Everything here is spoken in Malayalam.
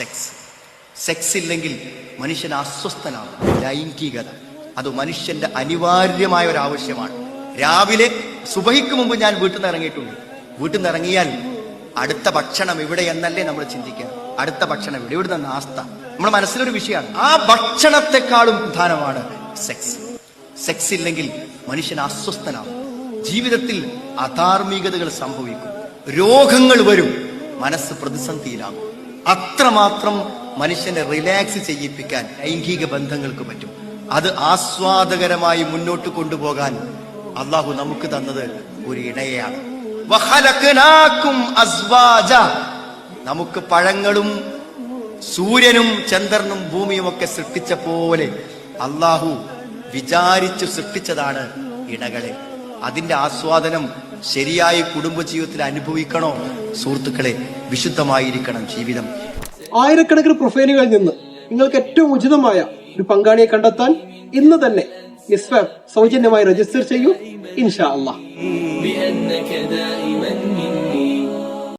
സെക്സ് സെക്സ് ഇല്ലെങ്കിൽ മനുഷ്യൻ അസ്വസ്ഥനാണ് ലൈംഗികത. അത് മനുഷ്യന്റെ അനിവാര്യമായ ഒരു ആവശ്യമാണ്. രാവിലെ സുബഹിക്ക് മുമ്പ് ഞാൻ വീട്ടിൽ നിന്ന് ഇറങ്ങിയിട്ടുണ്ട്. വീട്ടിൽ നിന്ന് ഇറങ്ങിയാൽ അടുത്ത ഭക്ഷണം ഇവിടെ എന്നല്ലേ നമ്മൾ ചിന്തിക്കുക. അടുത്ത ഭക്ഷണം ഇവിടെ ഇവിടുന്ന് നാസ്ത നമ്മുടെ മനസ്സിലൊരു വിഷയമാണ്. ആ ഭക്ഷണത്തെക്കാളും പ്രധാനമാണ് സെക്സ് സെക്സ് ഇല്ലെങ്കിൽ മനുഷ്യൻ അസ്വസ്ഥനാവും. ജീവിതത്തിൽ അധാർമികതകൾ സംഭവിക്കും. രോഗങ്ങൾ വരും. മനസ്സ് പ്രതിസന്ധിയിലാകും. അത്രമാത്രം മനുഷ്യനെ റിലാക്സ് ചെയ്യിപ്പിക്കാൻ ലൈംഗിക ബന്ധങ്ങൾക്ക് പറ്റും. അത് ആസ്വാദകരമായി മുന്നോട്ട് കൊണ്ടുപോകാൻ അള്ളാഹു നമുക്ക് തന്നത് ഒരു ഇണയാണ്. നമുക്ക് പഴങ്ങളും സൂര്യനും ചന്ദ്രനും ഭൂമിയും ഒക്കെ സൃഷ്ടിച്ച പോലെ അള്ളാഹു വിചാരിച്ചു സൃഷ്ടിച്ചതാണ് ഇണകളെ അതിന്റെ ആസ്വാദനം ശരിയായി കുടുംബജീവിതത്തിൽ അനുഭവിക്കണോ? സുഹൃത്തുക്കളെ വിശുദ്ധമായിരിക്കണം ജീവിതം. ആയിരക്കണക്കിന് പ്രൊഫൈലുകളിൽ നിന്ന് നിങ്ങൾക്ക് ഏറ്റവും ഉചിതമായ ഒരു പങ്കാളിയെ കണ്ടെത്താൻ ഇന്ന് തന്നെ സൗജന്യമായി രജിസ്റ്റർ ചെയ്യൂ ഇൻഷാ അള്ളാഹ്.